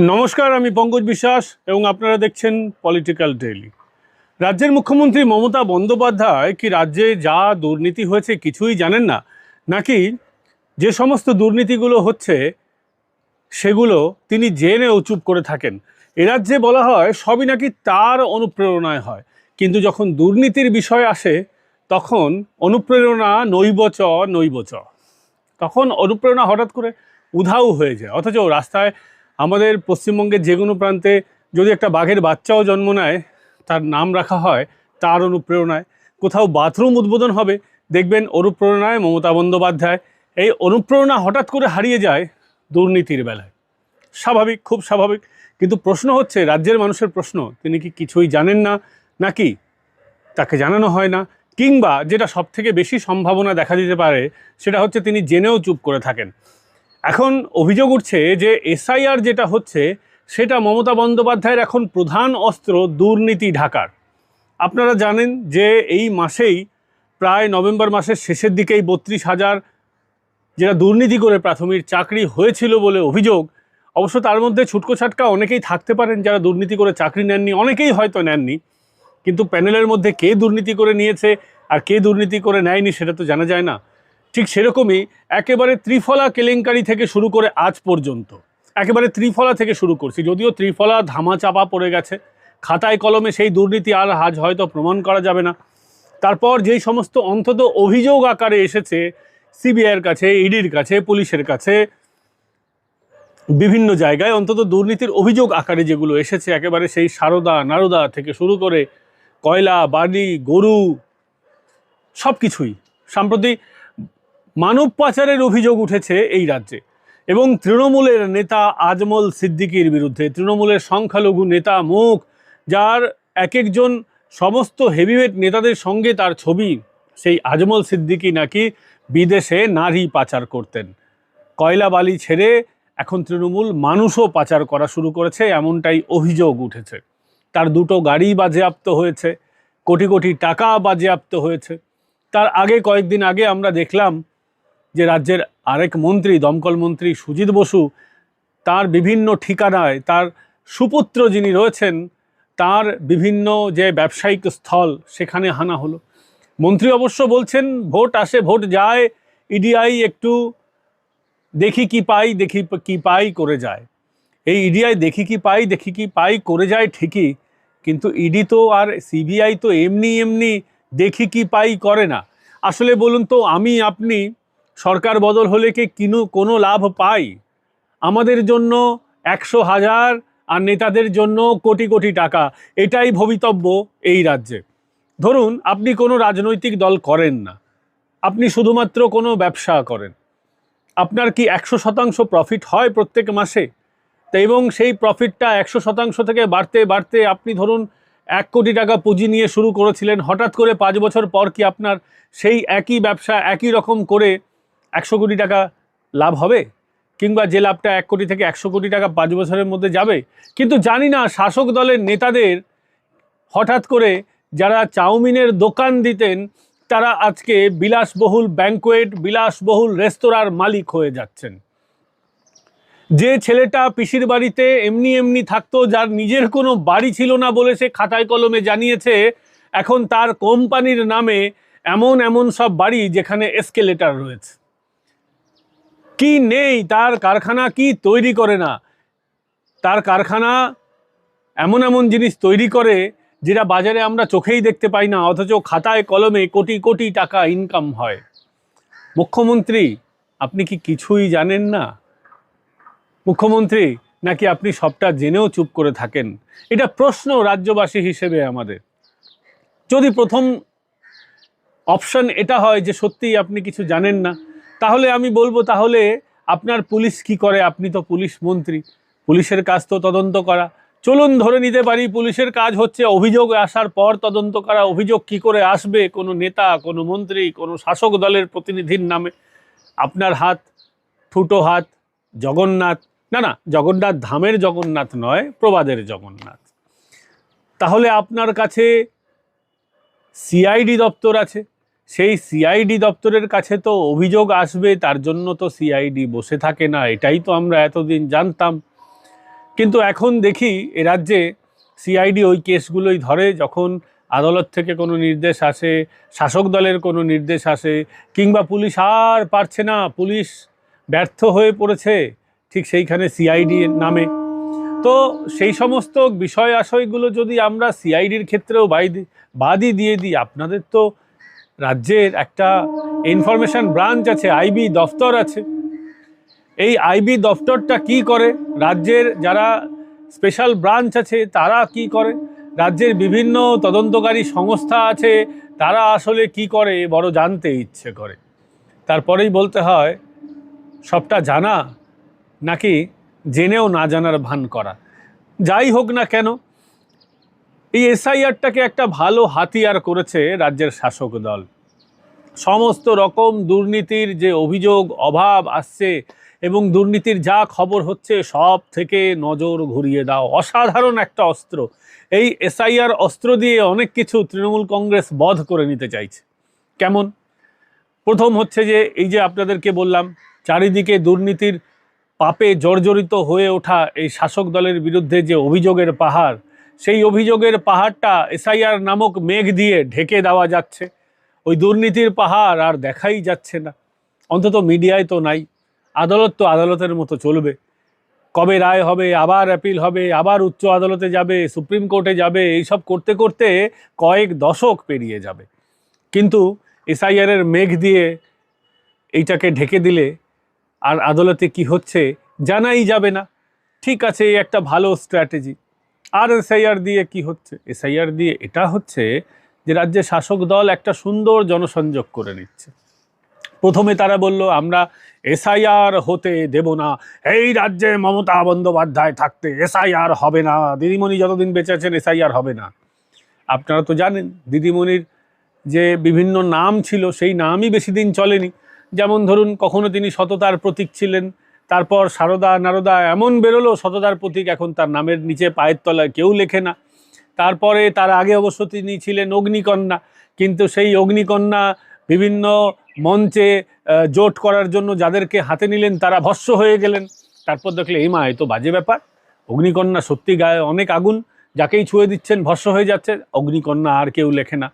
নমস্কার, আমি পঙ্কজ বিশ্বাস এবং আপনারা দেখছেন পলিটিক্যাল ডেইলি রাজ্যের মুখ্যমন্ত্রী মমতা বন্দ্যোপাধ্যায় কি রাজ্যে যা দুর্নীতি হয়েছে কিছুই জানেন না? নাকি যে সমস্ত দুর্নীতিগুলো হচ্ছে, সেগুলো তিনি জেনেও চুপ করে থাকেন। এ রাজ্যে বলা হয়, সবই নাকি তার অনুপ্রেরণায় হয়। কিন্তু যখন দুর্নীতির বিষয় আসে, তখন অনুপ্রেরণা নৈবচ নৈবচ। তখন অনুপ্রেরণা হঠাৎ করে উধাও হয়ে যায়। অথচ রাস্তায় আমাদের পশ্চিমবঙ্গের যে কোনো প্রান্তে যদি একটা বাঘের বাচ্চাও জন্ম নেয়, তার নাম রাখা হয়, তার অনুপ্রেরণায়। কোথাও বাথরুম উদ্বোধন হবে, দেখবেন অনুপ্রেরণায় মমতা বন্দ্যোপাধ্যায়। এই অনুপ্রেরণা হঠাৎ করে হারিয়ে যায় দুর্নীতির বেলায়। স্বাভাবিক, খুব স্বাভাবিক। কিন্তু প্রশ্ন হচ্ছে, রাজ্যের মানুষের প্রশ্ন, তিনি কি কিছুই জানেন না? নাকি তাকে জানানো হয় না? কিংবা যেটা সব থেকে বেশি সম্ভাবনা দেখা দিতে পারে, সেটা হচ্ছে তিনি জেনেও চুপ করে থাকেন। এখন অভিযোগ উঠছে যে এসআইআর যেটা হচ্ছে, সেটা মমতা বন্দ্যোপাধ্যায়ের এখন প্রধান অস্ত্র দুর্নীতি ঢাকার। আপনারা জানেন যে এই মাসেই, প্রায় নভেম্বর মাসের শেষের দিকেই বত্রিশ হাজার যেটা দুর্নীতি করে প্রাথমিক চাকরি হয়েছিল বলে অভিযোগ, অবশ্য তার মধ্যে ছুটকো ছাটকা অনেকেই থাকতে পারেন যারা দুর্নীতি করে চাকরি নেননি, অনেকেই হয়তো নেননি। কিন্তু প্যানেলের মধ্যে কে দুর্নীতি করে নিয়েছে আর কে দুর্নীতি করে নেয়নি সেটা তো জানা যায় না। ঠিক সেরকমই একেবারে ত্রিফলা কেলেঙ্কারি থেকে শুরু করে আজ পর্যন্ত। একেবারে ত্রিফলা থেকে শুরু করছি। যদিও ত্রিফলা ধামা চাপা পড়ে গেছে, খাতায় কলমে সেই দুর্নীতি আর আজ হয়তো প্রমাণ করা যাবে না। তারপর যেই সমস্ত অন্তত অভিযোগ আকারে এসেছে, সিবিআইয়ের কাছে, ইডির কাছে, পুলিশের কাছে, বিভিন্ন জায়গায় অন্তত দুর্নীতির অভিযোগ আকারে যেগুলো এসেছে, একেবারে সেই সারদা, নারদা থেকে শুরু করে কয়লা বালি গরু সব কিছুই সাম্প্রতি মানব পাচারের অভিযোগ উঠেছে এই রাজ্যে। এবং তৃণমূলের নেতা আজমল সিদ্দিকির বিরুদ্ধে, তৃণমূলের সংখ্যালঘু নেতা মুখ, যার এক একজন সমস্ত হেভিওয়েট নেতাদের সঙ্গে তার ছবি, সেই আজমল সিদ্দিকি নাকি বিদেশে নারী পাচার করতেন। কয়লা বালি ছেড়ে এখন তৃণমূল মানুষও পাচার করা শুরু করেছে, এমনটাই অভিযোগ উঠেছে। তার দুটো গাড়ি বাজেয়াপ্ত হয়েছে, কোটি কোটি টাকা বাজেয়াপ্ত হয়েছে। তার আগে কয়েকদিন আগে আমরা দেখলাম যে রাজ্যের আরেক মন্ত্রী, দমকল মন্ত্রী সুজিত বসু, তার বিভিন্ন ঠিকানায়, তার সুপুত্র যিনি রয়েছেন, তার বিভিন্ন যে ব্যবসায়িক স্থল, সেখানে হানা হলো। মন্ত্রী অবশ্য বলছেন, ভোট আসে, ভোট যায় ইডিআই একটু দেখি কি পাই, দেখি কি পাই করে যায়। এই ইডিআই দেখি কি পাই, দেখি কি পাই করে যায় ঠিকই, কিন্তু ইডি তো আর সিবিআই তো এমনি এমনি দেখি কি পাই করে না। আসলে বলুন তো, আমি, আপনি সরকার বদল হলে কি কিনু কোনো লাভ পাই? আমাদের জন্য একশো হাজার আর নেতাদের জন্য কোটি কোটি টাকা, এটাই ভবিতব্য এই রাজ্যে। ধরুন, আপনি কোনো রাজনৈতিক দল করেন না, আপনি শুধুমাত্র কোনো ব্যবসা করেন। আপনার কি একশো শতাংশ প্রফিট হয় প্রত্যেক মাসে? তা এবং সেই প্রফিটটা একশো শতাংশ থেকে বাড়তে বাড়তে আপনি ধরুন এক কোটি টাকা পুঁজি নিয়ে শুরু করেছিলেন, হঠাৎ করে পাঁচ বছর পর কি আপনার সেই একই ব্যবসা একই রকম করে একশো কোটি টাকা লাভ হবে? কিংবা যে লাভটা এক কোটি থেকে একশো কোটি টাকা পাঁচ বছরের মধ্যে যাবে? কিন্তু জানি না, শাসক দলের নেতাদের হঠাৎ করে যারা চাউমিনের দোকান দিতেন, তারা আজকে বিলাসবহুল ব্যাংকোয়েট, বিলাসবহুল রেস্তোরাঁর মালিক হয়ে যাচ্ছেন। যে ছেলেটা পিসির বাড়িতে এমনি এমনি থাকতো, যার নিজের কোনো বাড়ি ছিল না বলে সে খাতায় কলমে জানিয়েছে, এখন তার কোম্পানির নামে এমন এমন সব বাড়ি যেখানে এসকেলেটার রয়েছে। কি নেই? তার কারখানা কি তৈরি করে না? তার কারখানা এমন এমন জিনিস তৈরি করে যেটা বাজারে আমরা চোখেই দেখতে পাই না, অথচ খাতায় কলমে কোটি কোটি টাকা ইনকাম হয়। মুখ্যমন্ত্রী, আপনি কি কিছুই জানেন না? মুখ্যমন্ত্রী, নাকি আপনি সবটা জেনেও চুপ করে থাকেন? এটা প্রশ্ন রাজ্যবাসী হিসেবে আমাদের। যদি প্রথম অপশন এটা হয় যে সত্যিই আপনি কিছু জানেন না তাহলে আমি বলব তাহলে আপনার পুলিশ কি করে? আপনি তো পুলিশ মন্ত্রী। পুলিশের কাজ তো তদন্ত করা। চলুন ধরে নিতে পারি, পুলিশের কাজ হচ্ছে অভিযোগ আসার পর তদন্ত করা। অভিযোগ কি করে আসবে? কোনো নেতা, কোনো মন্ত্রী, কোনো শাসক দলের প্রতিনিধির নামে। আপনার হাত, ফুটো হাত, জগন্নাথ, না না, জগন্নাথ ধামের জগন্নাথ নয়, প্রবাদের জগন্নাথ। তাহলে আপনার কাছে সিআইডি দপ্তর আছে। সেই সিআইডি দপ্তরের কাছে তো অভিযোগ আসবে, তার জন্য তো সিআইডি বসে থাকে না, এটাই তো আমরা এতদিন জানতাম। কিন্তু এখন দেখি এ রাজ্যে সিআইডি ওই কেসগুলোই ধরে, যখন আদালত থেকে কোনো নির্দেশ আসে, শাসক দলের কোনো নির্দেশ আসে, কিংবা পুলিশ আর পারছে না, পুলিশ ব্যর্থ হয়ে পড়েছে, ঠিক সেইখানে সিআইডি নামে। তো সেই সমস্ত বিষয় আশয়গুলো যদি আমরা সিআইডির ক্ষেত্রেও বাইদি বাদই দিয়ে দিই, আপনাদের তো রাজ্যের একটা ইনফরমেশন ব্রাঞ্চ আছে আইবি দফতর আছে। এই আইবি দফতরটা কি করে? রাজ্যের যারা স্পেশাল ব্রাঞ্চ আছে, তারা কি করে? রাজ্যের বিভিন্ন তদন্তকারী সংস্থা আছে, তারা আসলে কি করে? বড় জানতে ইচ্ছে করে। তারপরেই বলতে হয়, সবটা জানা নাকি জেনেও না জানার ভান করা? যাই হোক না কেন এই এসআইআরটাকে একটা ভালো হাতিয়ার করেছে রাজ্যের শাসক দল। সমস্ত রকম দুর্নীতির যে অভিযোগ, অভাব আসছে এবং দুর্নীতির যা খবর হচ্ছে সব থেকে নজর ঘুরিয়ে দাও। অসাধারণ একটা অস্ত্র। এই এসআইআর অস্ত্র দিয়ে অনেক কিছু তৃণমূল কংগ্রেস বধ করে নিতে চাইছে। কেমন? প্রথম হচ্ছে যে, এই যে আপনাদেরকে বললাম, চারিদিকে দুর্নীতির পাপে জর্জরিত হয়ে ওঠা এই শাসক দলের বিরুদ্ধে যে অভিযোগের পাহাড় সেই অভিযোগের পাহাড়টা এসআইআর নামক মেঘ দিয়ে ঢেকে দেওয়া যাচ্ছে। ওই দুর্নীতির পাহাড় আর দেখাই যাচ্ছে না। অন্তত মিডিয়ায় তো নাই। আদালত তো আদালতের মতো চলবে। কবে রায় হবে, আবার অ্যাপিল হবে, আবার উচ্চ আদালতে যাবে, সুপ্রিম কোর্টে যাবে, এইসব করতে করতে কয়েক দশক পেরিয়ে যাবে। কিন্তু এসআইআরের মেঘ দিয়ে এইটাকে ঢেকে দিলে আর আদালতে কি হচ্ছে জানাই যাবে না। ঠিক আছে একটা ভালো স্ট্র্যাটেজি আর এসআইআর দিয়ে কি হচ্ছে? এসআইআর দিয়ে এটা হচ্ছে যে রাজ্যের শাসক দল একটা সুন্দর জনসংযোগ করে নিচ্ছে। প্রথমে তারা বলল, আমরা এসআইআর হতে দেব না। এই রাজ্যে মমতা বন্দ্যোপাধ্যায় থাকতে এসআইআর হবে না। দিদিমণি যতদিন বেঁচে আছেন, এসআইআর হবে না। আপনারা তো জানেন, দিদিমণির যে বিভিন্ন নাম ছিল, সেই নামই বেশি দিন চলেনি। যেমন ধরুন, কখনো তিনি সততার প্রতীক ছিলেন তারপর সারদা নারদা এমন বেরোলো, সততার প্রতীক এখন তার নামের নিচে পায়ের তলায় কেউ লেখে না। তারপরে তার আগে অবশ্য তিনি ছিলেন অগ্নিকন্যা, কিন্তু সেই অগ্নিকন্যা বিভিন্ন মঞ্চে জোট করার জন্য যাদেরকে হাতে নিলেন, তারা ভস্য হয়ে গেলেন। তারপর দেখলে, এই মা তো বাজে ব্যাপার। অগ্নিকন্যা সত্যি গায়ে অনেক আগুন, যাকেই ছুঁয়ে দিচ্ছেন ভস্য হয়ে যাচ্ছে, অগ্নিকন্যা আর কেউ লেখে না।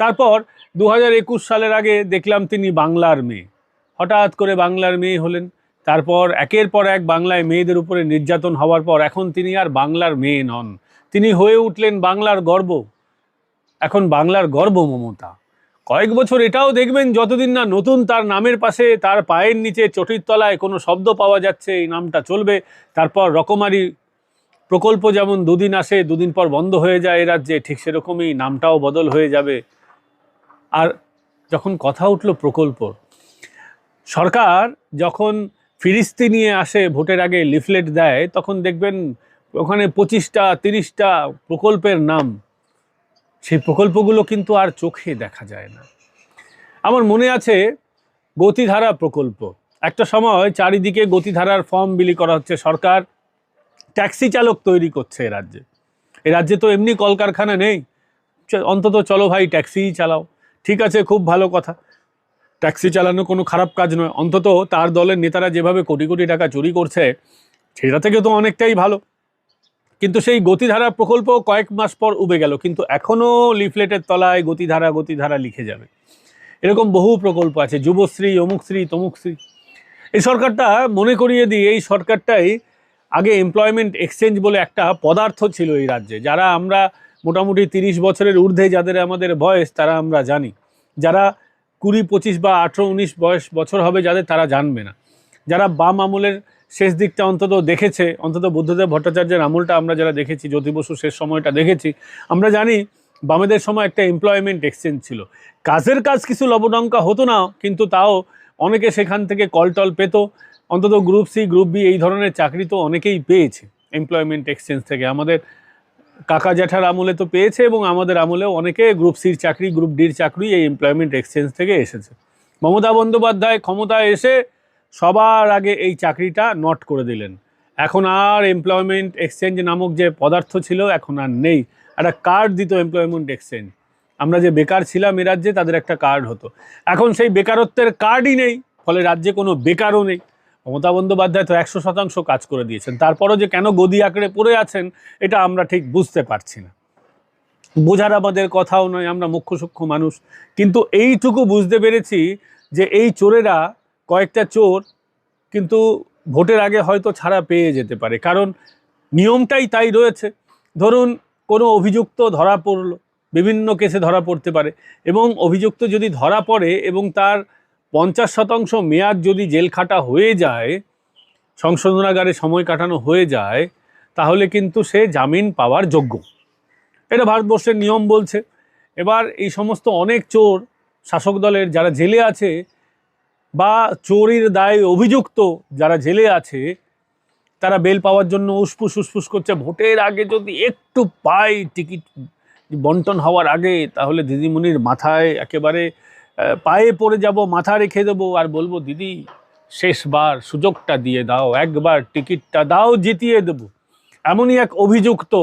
তারপর দু হাজার একুশ সালের আগে দেখলাম তিনি বাংলার মেয়ে। হঠাৎ করে বাংলার মেয়ে হলেন। তারপর একের পর এক বাংলায় মেয়েদের উপরে নির্যাতন হওয়ার পর এখন তিনি আর বাংলার মেয়ে নন। তিনি হয়ে উঠলেন বাংলার গর্ব। এখন বাংলার গর্ব মমতা। কয়েক বছর এটাও দেখবেন যতদিন না নতুন তার নামের পাশে তার পায়ের নিচে চটির তলায় কোনো শব্দ পাওয়া যাচ্ছে, এই নামটা চলবে। তারপর রকমারি প্রকল্প যেমন দুদিন আসে, দুদিন পর বন্ধ হয়ে যায় এ রাজ্যে, ঠিক সেরকমই নামটাও বদল হয়ে যাবে। আর যখন কথা উঠল প্রকল্প, সরকার যখন ফিরিস্তি নিয়ে আসে, ভোটের আগে লিফলেট দেয়, তখন দেখবেন ওখানে পঁচিশটা, তিরিশটা প্রকল্পের নাম। সেই প্রকল্পগুলো কিন্তু আর চোখে দেখা যায় না। আমার মনে আছে গতিধারা প্রকল্প। একটা সময় চারিদিকে গতিধারার ফর্ম বিলি করা হচ্ছে সরকার, ট্যাক্সি চালক তৈরি করছে এ রাজ্যে। এ রাজ্যে তো এমনি কলকারখানা নেই, অন্তত চলো ভাই ট্যাক্সিই চালাও। ঠিক আছে, খুব ভালো কথা। ট্যাক্সি চালানো কোনো খারাপ কাজ নয়। অন্তত তার দলের নেতারা যেভাবে কোটি কোটি টাকা চুরি করছে, সেটা থেকে তো অনেকটাই ভালো। কিন্তু সেই গতিধারা প্রকল্প কয়েক মাস পর উবে গেল, কিন্তু এখনও লিফলেটের তলায় গতিধারা গতিধারা লিখে যাবে। এরকম বহু প্রকল্প আছে, যুবশ্রী, অমুকশ্রী, তমুকশ্রী। এই সরকারটা, মনে করিয়ে দিই, এই সরকারটাই আগে এমপ্লয়মেন্ট এক্সচেঞ্জ বলে একটা পদার্থ ছিল এই রাজ্যে, যারা আমরা মোটামুটি তিরিশ বছরের ঊর্ধ্বে, যাদের আমাদের বয়স, তারা আমরা জানি। যারা কুড়ি, পঁচিশ বা আঠেরো, উনিশ বয়স বছর হবে যাদের তারা জানবে না। যারা বাম আমলের শেষ দিকটা অন্তত দেখেছে, অন্তত বুদ্ধদেব ভট্টাচার্যের আমলটা আমরা যারা দেখেছি, জ্যোতি বসু শেষ সময়টা দেখেছি, আমরা জানি বামেদের সময় একটা এমপ্লয়মেন্ট এক্সচেঞ্জ ছিল। কাজের কাজ কিছু লবডঙ্কা হতো না, কিন্তু তাও অনেকে সেখান থেকে কলটল পেত। অন্তত গ্রুপ সি গ্রুপ বি এই ধরনের চাকরি তো অনেকেই পেয়েছে এমপ্লয়মেন্ট এক্সচেঞ্জ থেকে। আমাদের কাকা জ্যাঠার আমলে তো পেয়েছে এবং আমাদের আমলেও অনেকে গ্রুপ সির চাকরি গ্রুপ ডির চাকরি এই এমপ্লয়মেন্ট এক্সচেঞ্জ থেকে এসেছে। মমতা বন্দ্যোপাধ্যায় ক্ষমতায় এসে সবার আগে এই চাকরিটা নট করে দিলেন। এখন আর এমপ্লয়মেন্ট এক্সচেঞ্জ নামক যে পদার্থ ছিল এখন আর নেই। একটা কার্ড দিত এমপ্লয়মেন্ট এক্সচেঞ্জ আমরা যে বেকার ছিলাম এ রাজ্যে তাদের একটা কার্ড হতো। এখন সেই বেকারত্বের কার্ডই নেই, ফলে রাজ্যে কোনো বেকারও নেই। মমতা বন্দ্যোপাধ্যায় তো একশো শতাংশ কাজ করে দিয়েছেন। তারপরও যে কেন গদি আঁকড়ে পড়ে আছেন, এটা আমরা ঠিক বুঝতে পারছি না। বোঝার আমাদের কথাও নয়, আমরা মুখ্য সূক্ষ্ম মানুষ। কিন্তু এইটুকু বুঝতে পেরেছি যে এই চোরেরা কয়েকটা চোর কিন্তু ভোটের আগে হয়তো ছাড়া পেয়ে যেতে পারে। কারণ নিয়মটাই তাই রয়েছে। ধরুন, কোনো অভিযুক্ত ধরা পড়ল, বিভিন্ন কেসে ধরা পড়তে পারে এবং অভিযুক্ত যদি ধরা পড়ে এবং তার পঞ্চাশ শতাংশ মেয়াদ যদি জেল খাটা হয়ে যায়, সংশোধনাগারে সময় কাটানো হয়ে যায়, তাহলে কিন্তু সে জামিন পাওয়ার যোগ্য। এটা ভারতবর্ষের নিয়ম বলছে। এবার এই সমস্ত অনেক চোর শাসক দলের যারা জেলে আছে বা চোরের দায়ে অভিযুক্ত যারা জেলে আছে, তারা বেল পাওয়ার জন্য উসফুস উসফুস করছে। ভোটের আগে যদি একটু পাই টিকিট বন্টন হওয়ার আগে, তাহলে দিদিমণির মাথায় একেবারে পায়ে পড়ে যাব, মাথা রেখে দেবো আর বলব, দিদি, শেষবার সুযোগটা দিয়ে দাও, একবার টিকিটটা দাও, জিতিয়ে দেবো। এমনই এক অভিযুক্ত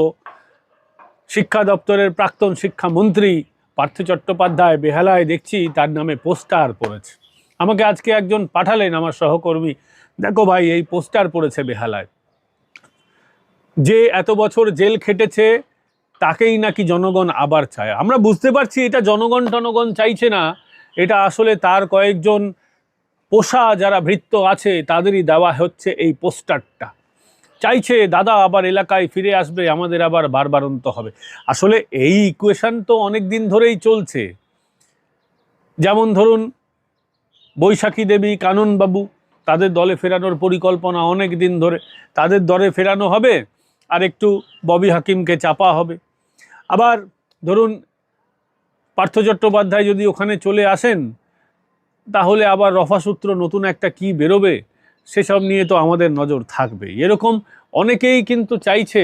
শিক্ষা দপ্তরের প্রাক্তন শিক্ষামন্ত্রী পার্থ চট্টোপাধ্যায় বেহালায় দেখছি তার নামে পোস্টার পড়েছে। আমাকে আজকে একজন পাঠালেন আমার সহকর্মী। দেখো ভাই, এই পোস্টার পড়েছে বেহালায়। যে এত বছর জেল খেটেছে, তাকেই নাকি জনগণ আবার চায়? আমরা বুঝতে পারছি এটা জনগণ টনগণ চাইছে না। এটা আসলে তার কয়েকজন পোষা যারা ভৃত্য আছে, তাদেরই দেওয়া হচ্ছে এই পোস্টারটা। চাইছে দাদা আবার এলাকায় ফিরে আসবে, আমাদের আবার বারবারন্ত হবে। আসলে এই ইকুয়েশান তো অনেক দিন ধরেই চলছে। যেমন ধরুন, বৈশাখী দেবী, কাননবাবু, তাদের দলে ফেরানোর পরিকল্পনা অনেক দিন ধরে। তাদের দলে ফেরানো হবে, আর একটু ববি হাকিমকে চাপা হবে। আবার ধরুন পার্থ চট্টোপাধ্যায় যদি ওখানে চলে আসেন, তাহলে আবার রফাসূত্র নতুন একটা কি বেরোবে, সেসব নিয়ে তো আমাদের নজর থাকবে এরকম অনেকেই কিন্তু চাইছে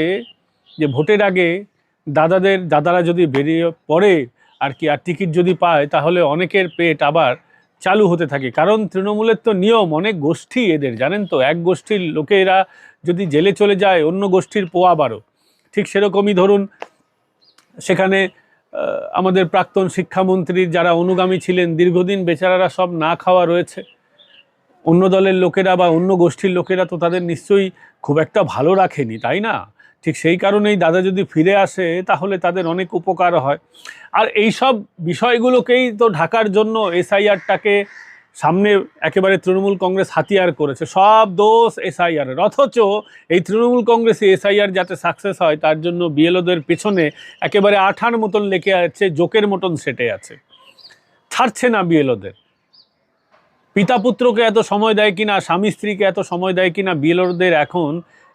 যে ভোটের আগে দাদাদের, দাদারা যদি বেরিয়ে পড়ে আর কি, আর টিকিট যদি পায়, তাহলে অনেকের পেট আবার চালু হতে থাকে। কারণ তৃণমূলের তো নিয়ম, অনেক গোষ্ঠী এদের, জানেন তো? এক গোষ্ঠীর লোকেরা যদি জেলে চলে যায়, অন্য গোষ্ঠীর পোয়া বারো। ঠিক সেরকমই ধরুন, সেখানে আমাদের প্রাক্তন শিক্ষামন্ত্রীর যারা অনুগামী ছিলেন, দীর্ঘদিন বেচারারা সব না খাওয়া রয়েছে। অন্য দলের লোকেরা বা অন্য গোষ্ঠীর লোকেরা তো তাদের নিশ্চয়ই খুব একটা ভালো রাখেনি, তাই না? ঠিক সেই কারণেই দাদা যদি ফিরে আসে, তাহলে তাদের অনেক উপকার হয়। আর এই সব বিষয়গুলোকেই তো ঢাকার জন্য এসআইআরটাকে সামনে একেবারে তৃণমূল কংগ্রেস হাতিয়ার করেছে। সব দোষ এসআইআর অথচ এই তৃণমূল কংগ্রেসে এসআইআর যাতে সাকসেস হয়, তার জন্য বিএলওদের পেছনে একেবারে আঠার মতন লেগে আছে, জোকের মতন সেটে আছে। ছাড়ছে না বিএলওদের পিতা পুত্রকে এত সময় দেয় কিনা, স্বামী স্ত্রীকে এত সময় দেয় কিনা বিএলওদের এখন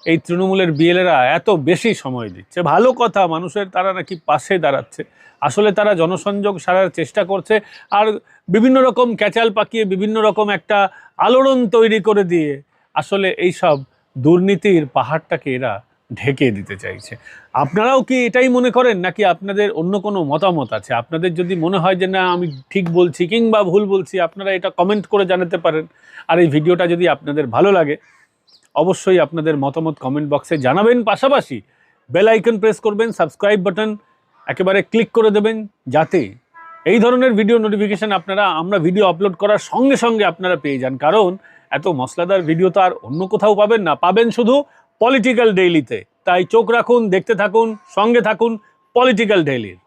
এই তৃণমূলের বিএলেরা এত বেশি সময় দিচ্ছে। ভালো কথা, মানুষের তারা নাকি পাশে দাঁড়াচ্ছে। আসলে তারা জনসংযোগ সারার চেষ্টা করছে আর বিভিন্ন রকম ক্যাচাল পাকিয়ে বিভিন্ন রকম একটা আলোড়ন তৈরি করে দিয়ে আসলে এই সব দুর্নীতির পাহাড়টাকে এরা ঢেকে দিতে চাইছে। আপনারাও কি এটাই মনে করেন নাকি আপনাদের অন্য কোনো মতামত আছে? আপনাদের যদি মনে হয় যে না, আমি ঠিক বলছি কিংবা ভুল বলছি, আপনারা এটা কমেন্ট করে জানাতে পারেন। আর এই ভিডিওটা যদি আপনাদের ভালো লাগে অবশ্যই আপনাদের মতামত কমেন্ট বক্সে জানাবেন। পাশাপাশি বেল আইকন প্রেস করবেন সাবস্ক্রাইব বাটন একেবারে ক্লিক করে দেবেন, যাতে এই ধরনের ভিডিও নোটিফিকেশন আপনারা, আমরা ভিডিও আপলোড করার সঙ্গে সঙ্গে আপনারা পেয়ে যান। কারণ এত মশলাদার ভিডিও তো আর অন্য কোথাও পাবেন না। পাবেন শুধু পলিটিক্যাল ডেইলিতে তাই চোখ রাখুন, দেখতে থাকুন, সঙ্গে থাকুন পলিটিক্যাল ডেইলির